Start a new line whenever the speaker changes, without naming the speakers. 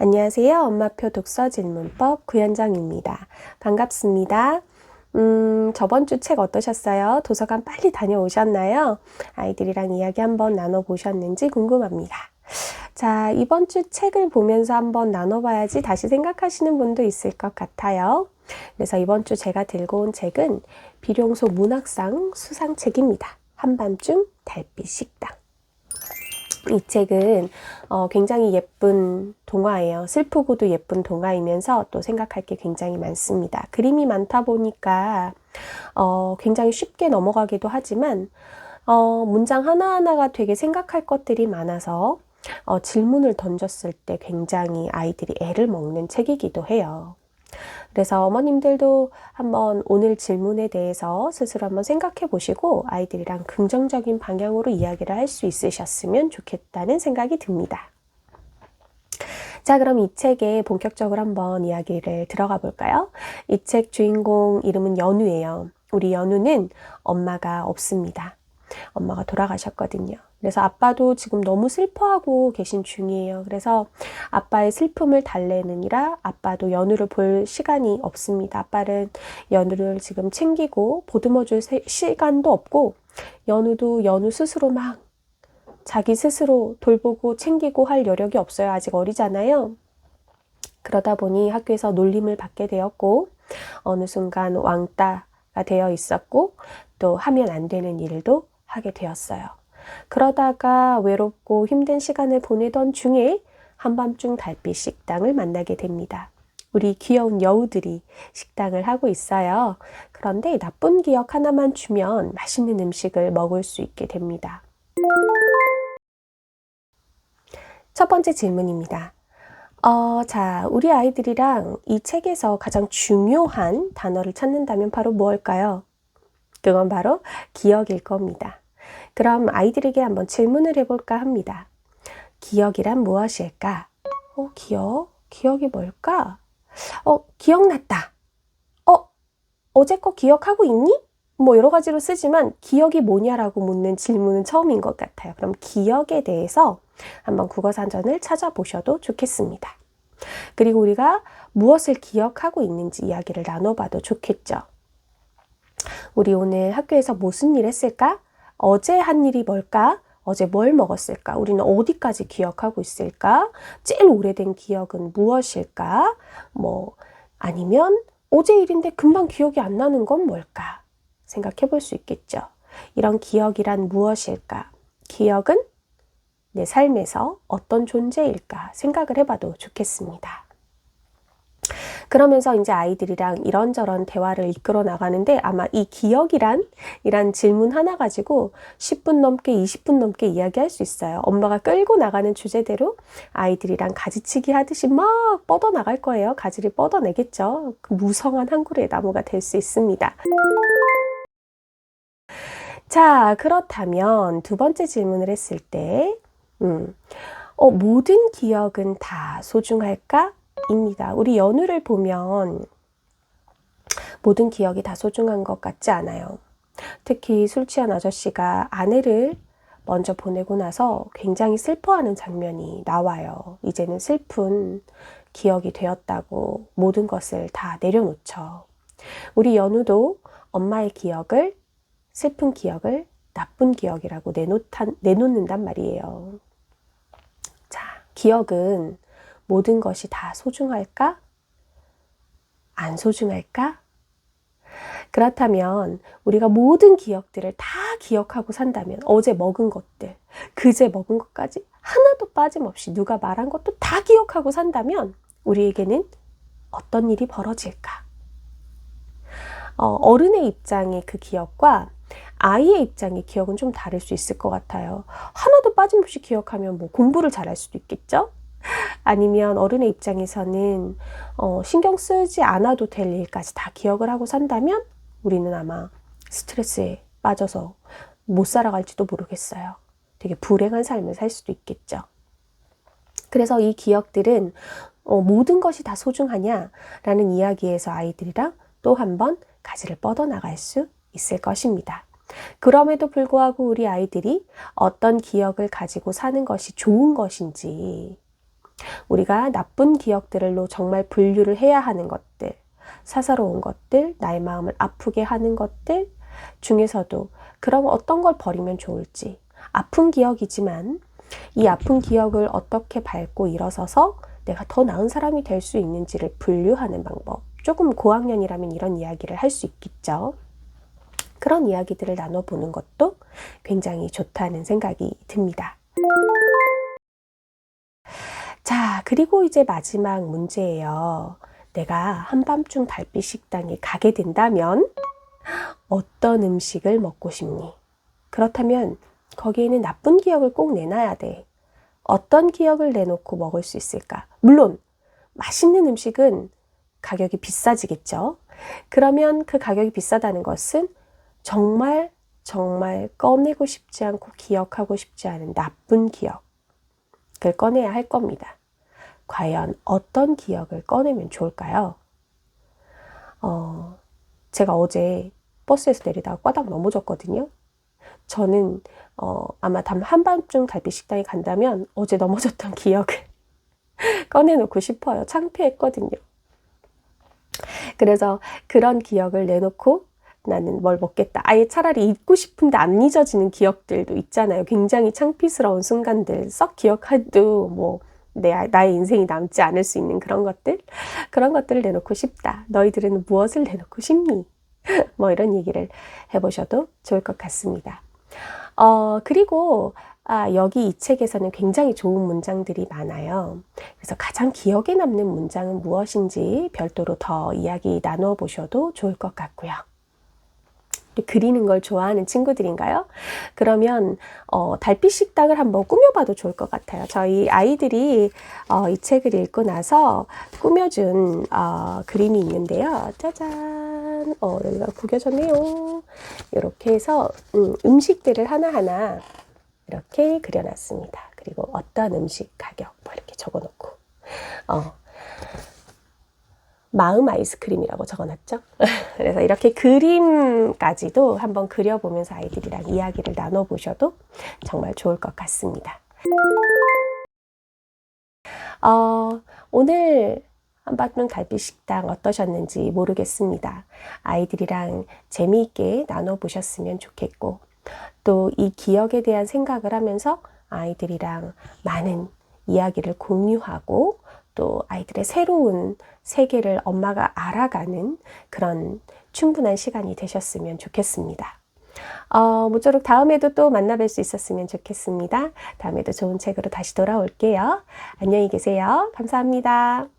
안녕하세요. 엄마표 독서 질문법 구현정입니다. 반갑습니다. 음, 저번 주 책 어떠셨어요? 도서관 빨리 다녀오셨나요? 아이들이랑 이야기 한번 나눠보셨는지 궁금합니다. 자, 이번 주 책을 보면서 한번 나눠봐야지 다시 생각하시는 분도 있을 것 같아요. 그래서 이번 주 제가 들고 온 책은 비룡소 문학상 수상책입니다. 한밤중 달빛 식당. 이 책은 어, 굉장히 예쁜 동화예요. 슬프고도 예쁜 동화이면서 또 생각할 게 굉장히 많습니다. 그림이 많다 보니까 어, 굉장히 쉽게 넘어가기도 하지만 어, 문장 하나하나가 되게 생각할 것들이 많아서 어, 질문을 던졌을 때 굉장히 아이들이 애를 먹는 책이기도 해요. 그래서 어머님들도 한번 오늘 질문에 대해서 스스로 한번 생각해 보시고 아이들이랑 긍정적인 방향으로 이야기를 할 수 있으셨으면 좋겠다는 생각이 듭니다. 자, 그럼 이 책에 본격적으로 한번 이야기를 들어가 볼까요? 이 책 주인공 이름은 연우예요. 우리 연우는 엄마가 없습니다. 엄마가 돌아가셨거든요. 그래서 아빠도 지금 너무 슬퍼하고 계신 중이에요. 그래서 아빠의 슬픔을 달래느니라 아빠도 연우를 볼 시간이 없습니다. 아빠는 연우를 지금 챙기고 보듬어 줄 시간도 없고 연우도 연우 스스로 막 자기 스스로 돌보고 챙기고 할 여력이 없어요. 아직 어리잖아요. 그러다 보니 학교에서 놀림을 받게 되었고 어느 순간 왕따가 되어 있었고 또 하면 안 되는 일도 하게 되었어요. 그러다가 외롭고 힘든 시간을 보내던 중에 한밤중 달빛 식당을 만나게 됩니다. 우리 귀여운 여우들이 식당을 하고 있어요. 그런데 나쁜 기억 하나만 주면 맛있는 음식을 먹을 수 있게 됩니다. 첫 번째 질문입니다. 어, 자, 우리 아이들이랑 이 책에서 가장 중요한 단어를 찾는다면 바로 무엇일까요? 그건 바로 기억일 겁니다. 그럼 아이들에게 한번 질문을 해볼까 합니다. 기억이란 무엇일까? 어, 기억? 기억이 뭘까? 어, 기억났다. 어, 어제 거 기억하고 있니? 뭐 여러 가지로 쓰지만 기억이 뭐냐라고 묻는 질문은 처음인 것 같아요. 그럼 기억에 대해서 한번 국어사전을 찾아보셔도 좋겠습니다. 그리고 우리가 무엇을 기억하고 있는지 이야기를 나눠봐도 좋겠죠. 우리 오늘 학교에서 무슨 일 했을까? 어제 한 일이 뭘까? 어제 뭘 먹었을까? 우리는 어디까지 기억하고 있을까? 제일 오래된 기억은 무엇일까? 뭐, 아니면 어제 일인데 금방 기억이 안 나는 건 뭘까? 생각해 볼 수 있겠죠. 이런 기억이란 무엇일까? 기억은 내 삶에서 어떤 존재일까 생각을 해봐도 좋겠습니다. 그러면서 이제 아이들이랑 이런저런 대화를 이끌어 나가는데 아마 이 기억이란 이란 질문 하나 가지고 10분 넘게 20분 넘게 이야기할 수 있어요. 엄마가 끌고 나가는 주제대로 아이들이랑 가지치기 하듯이 막 뻗어 나갈 거예요. 가지를 뻗어내겠죠. 그 무성한 한 그루의 나무가 될 수 있습니다. 자, 그렇다면 두 번째 질문을 했을 때, 음, 어, 모든 기억은 다 소중할까? 입니다. 우리 연우를 보면 모든 기억이 다 소중한 것 같지 않아요. 특히 술 취한 아저씨가 아내를 먼저 보내고 나서 굉장히 슬퍼하는 장면이 나와요. 이제는 슬픈 기억이 되었다고 모든 것을 다 내려놓죠. 우리 연우도 엄마의 기억을 슬픈 기억을 나쁜 기억이라고 내놓다, 내놓는단 말이에요. 자, 기억은 모든 것이 다 소중할까? 안 소중할까? 그렇다면 우리가 모든 기억들을 다 기억하고 산다면 어제 먹은 것들, 그제 먹은 것까지 하나도 빠짐없이 누가 말한 것도 다 기억하고 산다면 우리에게는 어떤 일이 벌어질까? 어, 른의 입장의 그 기억과 아이의 입장의 기억은 좀 다를 수 있을 것 같아요. 하나도 빠짐없이 기억하면 뭐 공부를 잘할 수도 있겠죠? 아니면 어른의 입장에서는 어, 신경 쓰지 않아도 될 일까지 다 기억을 하고 산다면 우리는 아마 스트레스에 빠져서 못 살아갈지도 모르겠어요. 되게 불행한 삶을 살 수도 있겠죠. 그래서 이 기억들은 어, 모든 것이 다 소중하냐라는 이야기에서 아이들이랑 또 한 번 가지를 뻗어나갈 수 있을 것입니다. 그럼에도 불구하고 우리 아이들이 어떤 기억을 가지고 사는 것이 좋은 것인지 우리가 나쁜 기억들로 정말 분류를 해야 하는 것들, 사사로운 것들, 나의 마음을 아프게 하는 것들 중에서도 그럼 어떤 걸 버리면 좋을지. 아픈 기억이지만 이 아픈 기억을 어떻게 밟고 일어서서 내가 더 나은 사람이 될 수 있는지를 분류하는 방법. 조금 고학년이라면 이런 이야기를 할 수 있겠죠. 그런 이야기들을 나눠보는 것도 굉장히 좋다는 생각이 듭니다. 자, 그리고 이제 마지막 문제예요. 내가 한밤중 달빛 식당에 가게 된다면 어떤 음식을 먹고 싶니? 그렇다면 거기에는 나쁜 기억을 꼭 내놔야 돼. 어떤 기억을 내놓고 먹을 수 있을까? 물론 맛있는 음식은 가격이 비싸지겠죠. 그러면 그 가격이 비싸다는 것은 정말 정말 꺼내고 싶지 않고 기억하고 싶지 않은 나쁜 기억을 꺼내야 할 겁니다. 과연 어떤 기억을 꺼내면 좋을까요? 어, 제가 어제 버스에서 내리다가 꽈당 넘어졌거든요. 저는 어, 아마 담 한밤중 달빛 식당에 간다면 어제 넘어졌던 기억을 꺼내놓고 싶어요. 창피했거든요. 그래서 그런 기억을 내놓고 나는 뭘 먹겠다. 아예 차라리 잊고 싶은데 안 잊어지는 기억들도 있잖아요. 굉장히 창피스러운 순간들 썩 기억해도 뭐 내, 나의 인생이 남지 않을 수 있는 그런 것들 그런 것들을 내놓고 싶다. 너희들은 무엇을 내놓고 싶니? 뭐 이런 얘기를 해보셔도 좋을 것 같습니다. 어, 그리고 아, 여기 이 책에서는 굉장히 좋은 문장들이 많아요. 그래서 가장 기억에 남는 문장은 무엇인지 별도로 더 이야기 나누어 보셔도 좋을 것 같고요. 그리는 걸 좋아하는 친구들인가요? 그러면 어, 달빛 식당을 한번 꾸며봐도 좋을 것 같아요. 저희 아이들이 어, 이 책을 읽고 나서 꾸며준 어, 그림이 있는데요. 짜잔, 어, 여기가 구겨졌네요. 이렇게 해서 음, 음식들을 하나하나 이렇게 그려놨습니다. 그리고 어떤 음식 가격 뭐 이렇게 적어놓고 어, 마음 아이스크림이라고 적어놨죠. 그래서 이렇게 그림까지도 한번 그려보면서 아이들이랑 이야기를 나눠보셔도 정말 좋을 것 같습니다. 어, 오늘 한밤중 달빛 식당 어떠셨는지 모르겠습니다. 아이들이랑 재미있게 나눠보셨으면 좋겠고, 또 이 기억에 대한 생각을 하면서 아이들이랑 많은 이야기를 공유하고, 또 아이들의 새로운 세계를 엄마가 알아가는 그런 충분한 시간이 되셨으면 좋겠습니다. 어, 모쪼록 다음에도 또 만나뵐 수 있었으면 좋겠습니다. 다음에도 좋은 책으로 다시 돌아올게요. 안녕히 계세요. 감사합니다.